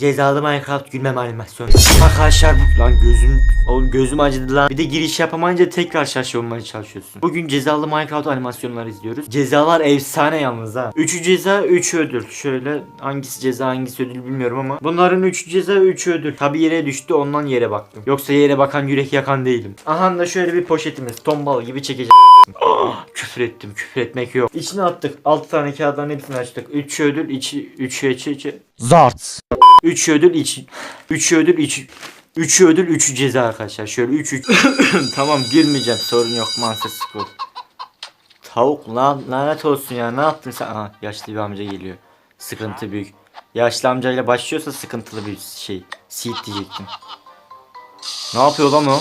Cezalı Minecraft gülmem animasyonu. Arkadaşlar bu lan gözüm oğlum gözüm acıdı lan. Bir de giriş yapamayınca tekrar şaşırmaya çalışıyorsun. Bugün cezalı Minecraft animasyonları izliyoruz. Cezalar efsane yalnız ha. 3'ü ceza 3 ödül. Şöyle hangisi ceza hangisi ödül bilmiyorum ama. Bunların 3'ü ceza 3'ü ödül. Tabi yere düştü ondan yere baktım. Yoksa yere bakan yürek yakan değilim. Aha da şöyle bir poşetimiz. Tombal gibi çekeceğim. Ah, küfür ettim. Küfür etmek yok. İçine attık. 6 tane kağıtların hepsini açtık. 3 ödül, 2 3 3 Zarts. 3 ödül, 2 3 ödül, 2 3 ödül, 3 ceza arkadaşlar. Şöyle 3 3. tamam girmeyeceğim. Sorun yok. Monster School. Tavuk lan lanet olsun ya. Ne yaptın sen? Aha yaşlı bir amca geliyor. Sıkıntı büyük. Yaşlı amcayla başlıyorsa sıkıntılı bir şey. Seed diyecektim. Ne yapıyor lan o?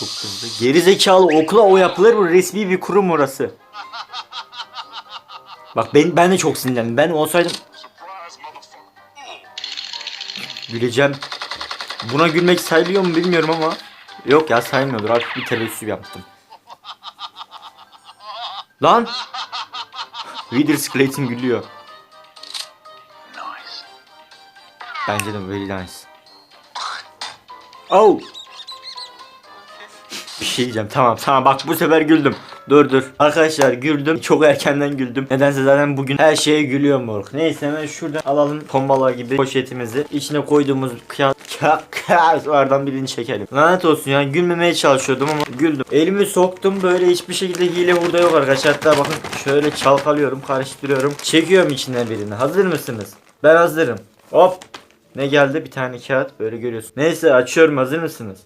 Çok hızlı. Geri zekalı okula o yapılır mı? Resmi bir kurum orası. Bak ben ben de çok sinirlendim. Ben olsaydım güleceğim. Buna gülmek sayılıyor mu bilmiyorum ama yok ya saymıyordur. Artık bir tebessüm yaptım. Lan Reader Skeleton gülüyor. Bence de very nice. Oh. Bir şey diyeceğim tamam tamam bak bu sefer güldüm. Dur dur. Arkadaşlar güldüm. Çok erkenden güldüm. Nedense zaten bugün her şeye gülüyorum moruk. Neyse hemen şuradan alalım tombala gibi poşetimizi. İçine koyduğumuz kağıt kağıtlardan birini çekelim. Lanet olsun ya gülmemeye çalışıyordum ama güldüm. Elimi soktum böyle hiçbir şekilde hile hurda yok arkadaşlar. Hatta bakın şöyle çalkalıyorum karıştırıyorum. Çekiyorum içinden birini. Hazır mısınız? Ben hazırım. Hop. Ne geldi? Bir tane kağıt böyle görüyorsun. Neyse açıyorum hazır mısınız?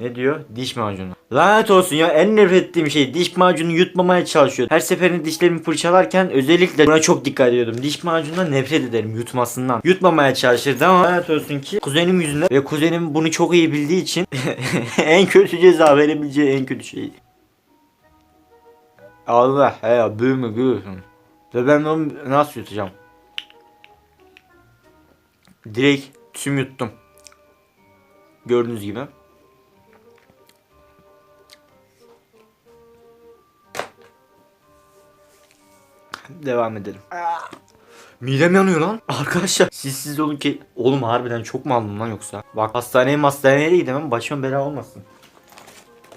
Ne diyor? Diş macunu. Lanet olsun ya en nefret ettiğim şey diş macunu yutmamaya çalışıyor. Her seferinde dişlerimi fırçalarken özellikle buna çok dikkat ediyordum. Diş macunundan nefret ederim yutmasından. Yutmamaya çalışırdı ama lanet olsun ki kuzenim yüzünden ve kuzenim bunu çok iyi bildiği için en kötü ceza verebileceği en kötü şey. Allah ya büyümü görüyorsun. Ve ben onu nasıl yutacağım? Direkt tüm yuttum. Gördüğünüz gibi. Devam edelim. Midem yanıyor lan. Arkadaşlar siz siz olun ki oğlum harbiden çok mu aldım lan yoksa? Bak hastaneye hastaneye de gidemem başıma bela olmasın.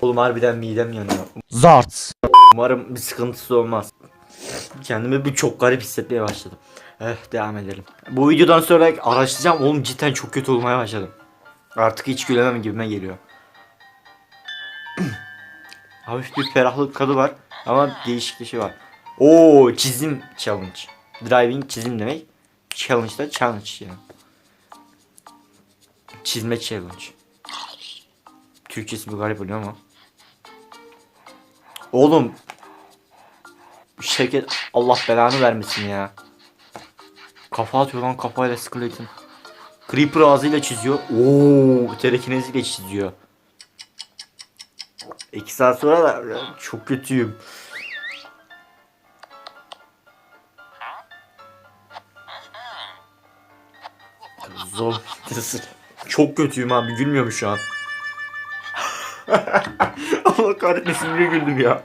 Oğlum harbiden midem yanıyor. Zarts. Umarım bir sıkıntısı olmaz. Kendimi bir çok garip hissetmeye başladım. Eh devam edelim. Bu videodan sonra araştıracağım. Oğlum cidden çok kötü olmaya başladım. Artık hiç gülemem gibime geliyor. Hafif bir ferahlık tadı var ama değişik bir şey var. Oo çizim challenge. Driving çizim demek. Challenge da challenge yani. Çizme challenge. Türkçesi bir garip oluyor ama. Oğlum Şevket Allah belanı vermesin ya. Kafa atıyor lan kafayla skeleton. Creeper ağzıyla çiziyor. Oo, telekineziyle çiziyor. İki saat sonra da çok kötüyüm. Zor. Çok kötüyüm abi gülmüyorum şu an. Allah kahretmesin niye güldüm ya.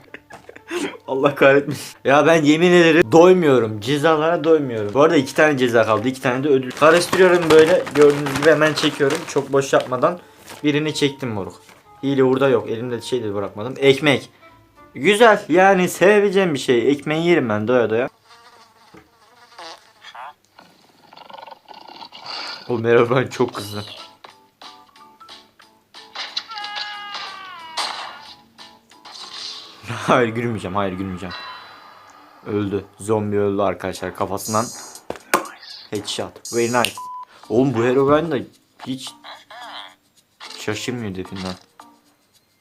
Allah kahretmesin. Ya ben yemin ederim doymuyorum. Cezalara doymuyorum. Bu arada iki tane ceza kaldı. iki tane de ödül. Karıştırıyorum böyle. Gördüğünüz gibi hemen çekiyorum. Çok boş yapmadan. Birini çektim moruk. Hile burada yok. Elimde şey de bırakmadım. Ekmek. Güzel. Yani sevebileceğim bir şey. Ekmeği yerim ben doya doya. O merhaba ben çok kızdım. Hayır gülmeyeceğim. Hayır gülmeyeceğim. Öldü. Zombi öldü arkadaşlar kafasından. Headshot. Very nice. Oğlum bu Herobrine da hiç şaşırmıyor definden.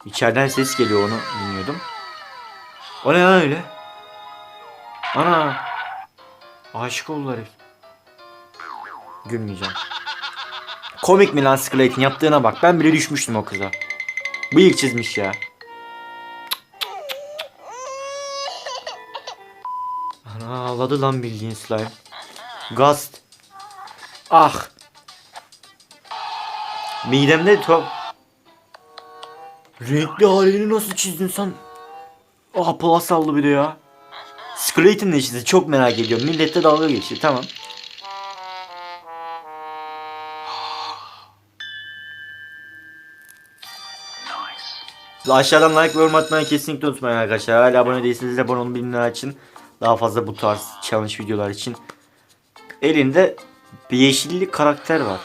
İçeriden ses geliyor onu dinliyordum. O ne lan öyle? Ana. Aşık oldular herif. Gülmeyeceğim. Komik mi lan Skeleton yaptığına bak. Ben bile düşmüştüm o kıza. Bıyık çizmiş ya. Ana ağladı lan bildiğin slime. Gast. Ah. Midemde tuhaf. Renkli halini nasıl çizdin sen? Aa plus aldı bir de ya. Skeleton işte çok merak ediyorum. Millette dalga geçiyor tamam. Aşağıdan like ve yorum atmayı kesinlikle unutmayın arkadaşlar. Hala abone değilseniz de abone olun bildirimler için. Daha fazla bu tarz challenge videolar için. Elinde bir yeşilli karakter var.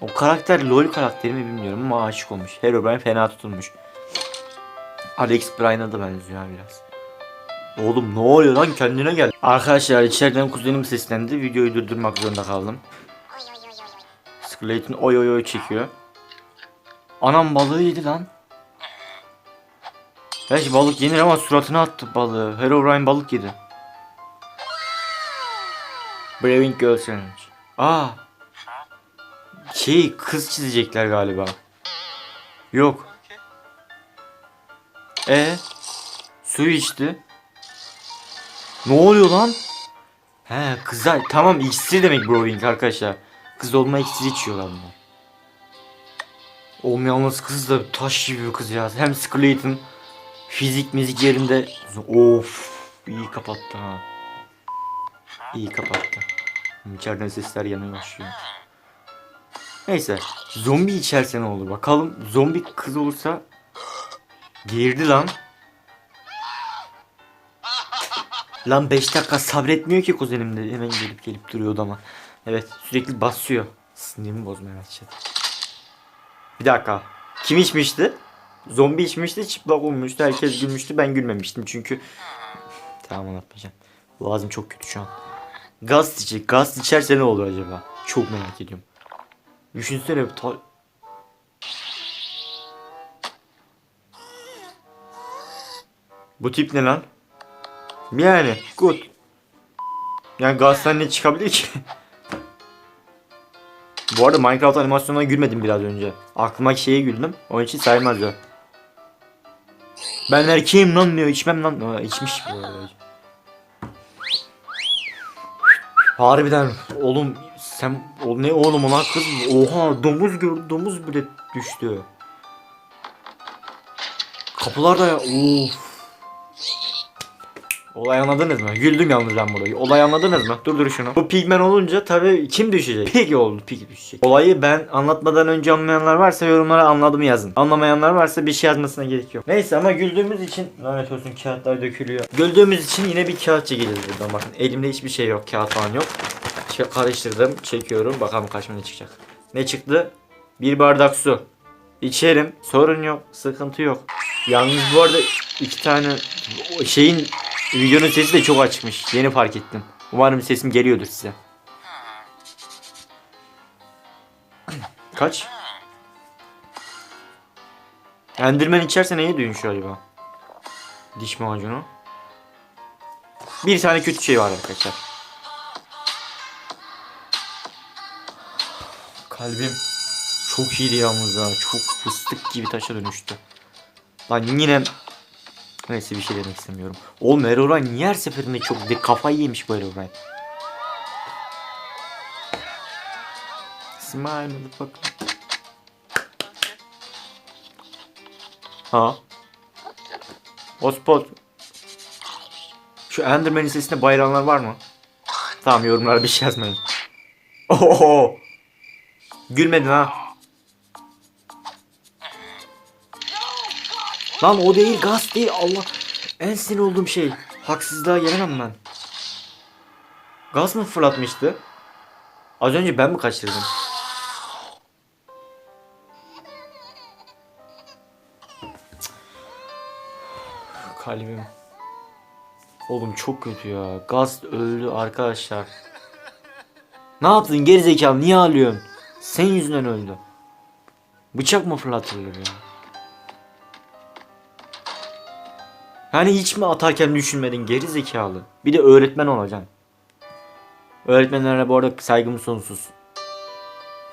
O karakter LoL karakteri mi bilmiyorum ama aşık olmuş. Herobrine fena tutulmuş. Alex Bryan'a da benziyor biraz. Oğlum ne oluyor lan kendine gel. Arkadaşlar içeriden kuzenim seslendi. Videoyu durdurmak zorunda kaldım. Skeleton oy oy oy çekiyor. Anam balığı yedi lan. Belki balık yenir ama suratına attı balığı. Herobrine balık yedi. Braving Girl Challenge. Aa. Şey kız çizecekler galiba. Yok. E su içti. Ne oluyor lan? He kızlar tamam iksir demek Brewing arkadaşlar. Kız olma iksiri içiyorlar bunlar. Yalnız kız da taş gibi bir kız ya. Hem skeleton fizik müzik yerinde. Of iyi kapattı ha. İyi kapattı. İçeriden sesler yanıyor başlıyor. Neyse. Zombi içerse ne olur bakalım. Zombi kız olursa girdi lan. Lan 5 dakika sabretmiyor ki kuzenim de hemen gelip gelip duruyor odama. Evet sürekli basıyor. Sinirimi bozmaya başladı. Bir dakika. Kim içmişti? Zombi içmişti çıplak olmuştu. Herkes gülmüştü. Ben gülmemiştim çünkü. Tamam anlatmayacağım. Boğazım çok kötü şu an. Gaz içecek. Gaz içerse ne olur acaba? Çok merak ediyorum. Düşünsene ta... Bu tip ne lan? Yani good. Yani gazdan ne çıkabilir ki? Bu arada Minecraft animasyonuna gülmedim biraz önce. Aklıma şeye güldüm. Onun için saymaz o. Ben erkeğim lan diyor. içmem lan. Aa, içmiş. Harbiden oğlum sen o ne oğlum ona kız oha domuz gördü domuz bile düştü. Kapılarda ya of. Olay anladınız mı? Güldüm yalnız ben burada. Olay anladınız mı? Dur dur şunu. Bu pigmen olunca tabii kim düşecek? Pig oldu. Pig düşecek. Olayı ben anlatmadan önce anlayanlar varsa yorumlara anladım yazın. Anlamayanlar varsa bir şey yazmasına gerek yok. Neyse ama güldüğümüz için lanet olsun kağıtlar dökülüyor. Güldüğümüz için yine bir kağıt çekeceğiz buradan bakın. Elimde hiçbir şey yok. Kağıt falan yok. Ç- karıştırdım. Çekiyorum. Bakalım kaç ne çıkacak. Ne çıktı? Bir bardak su. İçerim. Sorun yok. Sıkıntı yok. Yalnız bu arada iki tane şeyin videonun sesi de çok açmış. Yeni fark ettim. Umarım sesim geliyordur size. Kaç? Enderman içerse neye dönüşüyor acaba? Diş macunu. Bir tane kötü şey var arkadaşlar. Kalbim çok iyiydi yalnız ha. Çok fıstık gibi taşa dönüştü. Lan yine Neyse bir şey demek istemiyorum. Oğlum Herobrine niye her seferinde çok de kafayı yemiş bu Herobrine. Smile motherfucker. Ha. O spot. Şu Enderman'in sesinde bayramlar var mı? Tamam yorumlara bir şey yazmayın. Oho. Gülmedin ha. Lan o değil gaz değil Allah. En sinir olduğum şey. Haksızlığa gelemem ben. Gaz mı fırlatmıştı? Az önce ben mi kaçırdım? Kalbim. Oğlum çok kötü ya. Gaz öldü arkadaşlar. Ne yaptın gerizekalı niye ağlıyorsun? Senin yüzünden öldü. Bıçak mı fırlatılır ya? Hani hiç mi atarken düşünmedin geri zekalı? Bir de öğretmen olacaksın. Öğretmenlere bu arada saygım sonsuz.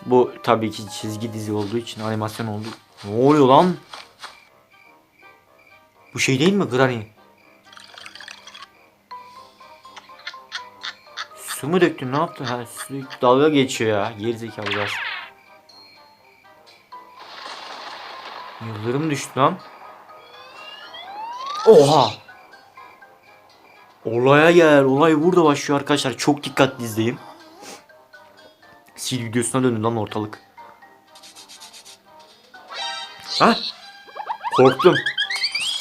Bu tabii ki çizgi dizi olduğu için animasyon oldu. Ne oluyor lan? Bu şey değil mi Granny? Su mu döktün ne yaptın? Ha, su dalga geçiyor ya. Geri zekalı biraz. Yıldırım düştü lan. Oha! Olaya gel. Olay burada başlıyor arkadaşlar. Çok dikkatli izleyin. Sil videosuna döndü lan ortalık. Ha? Korktum.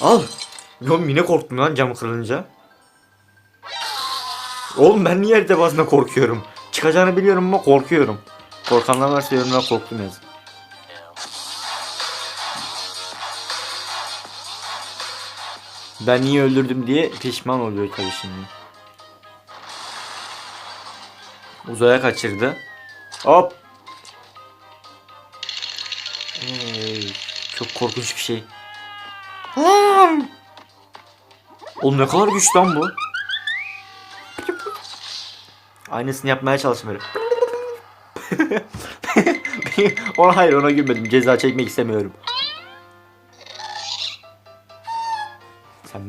Al. Yo yine korktum lan camı kırılınca. Oğlum ben niye harita bazında korkuyorum? Çıkacağını biliyorum ama korkuyorum. Korkanlar varsa yorumlara korktum yazın. Ben niye öldürdüm diye pişman oluyor tabii şimdi. Uzaya kaçırdı. Hop. Hey, çok korkunç bir şey. Lan! Oğlum ne kadar güçlü lan bu. Aynısını yapmaya böyle. ona hayır ona gülmedim. Ceza çekmek istemiyorum.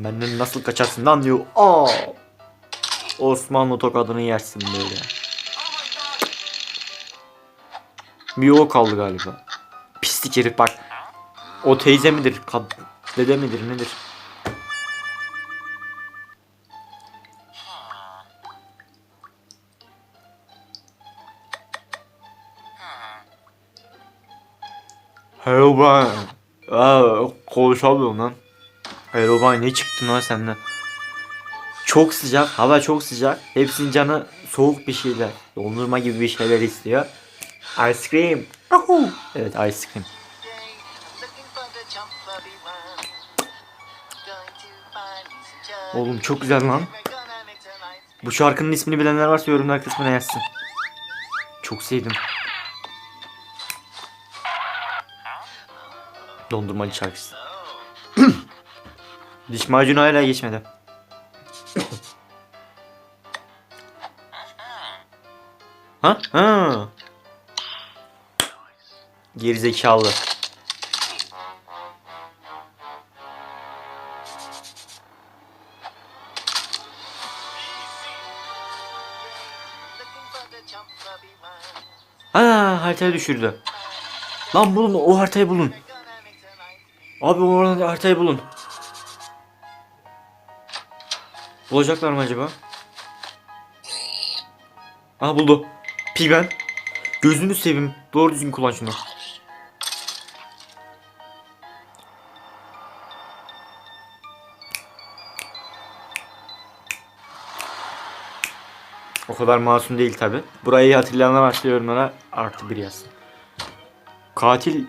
Benden nasıl kaçarsın lan diyor. Aa! Osmanlı tokadını yersin böyle. Bir o kaldı galiba. Pislik herif bak. O teyze midir? Kad dede midir nedir? Herobrine. Aa, konuşamıyorum lan. Herobrine ne çıktın lan senden? Çok sıcak, hava çok sıcak. Hepsinin canı soğuk bir şeyler. Dondurma gibi bir şeyler istiyor. Ice cream. Ahu. Evet ice cream. Oğlum çok güzel lan. Bu şarkının ismini bilenler varsa yorumlar kısmına yazsın. Çok sevdim. Dondurmacı şarkısı. Diş macunu hala geçmedi. ha? Ha. Gerizekalı. Ha haritayı düşürdü. Lan bulun o haritayı bulun. Abi oradan haritayı bulun. Bulacaklar mı acaba? Aha buldu. Pigmen. Gözünü seveyim. Doğru düzgün kullan şunu. O kadar masum değil tabi. Burayı hatırlayanlar varsa yorumlara artı bir yazsın. Katil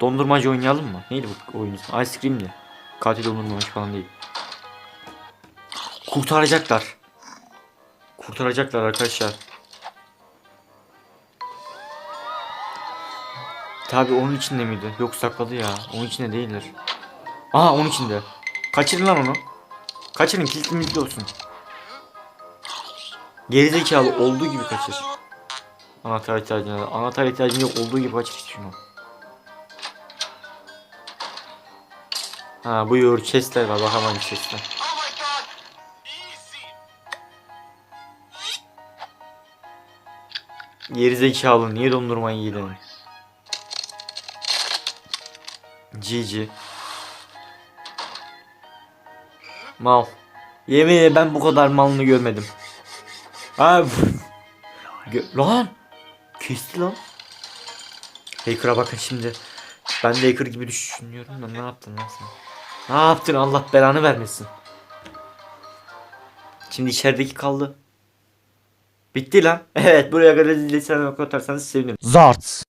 dondurmacı oynayalım mı? Neydi bu oyun ismi? Ice Cream'di. Katil dondurmacı falan değil. Kurtaracaklar. Kurtaracaklar arkadaşlar. Tabi onun içinde miydi? Yok sakladı ya. Onun içinde değildir. Aa onun içinde. Kaçırın lan onu. Kaçırın kilitli militli olsun. Gerizekalı olduğu gibi kaçır. Anahtar ihtiyacın var. Anahtar ihtiyacın yok olduğu gibi kaçır şunu. Ha buyur chestler var bakalım hangi chestler. Gerizekalı niye dondurmayı yedin? GG. Mal. Yemin ben bu kadar malını görmedim. Abi. Gö- lan. Kesti lan. Hacker'a bakın şimdi. Ben de hacker gibi düşünüyorum da ne yaptın lan sen? Ne yaptın Allah belanı vermesin. Şimdi içerideki kaldı. Bitti lan. Evet buraya kadar izlediyseniz atarsanız sevinirim. Zarts.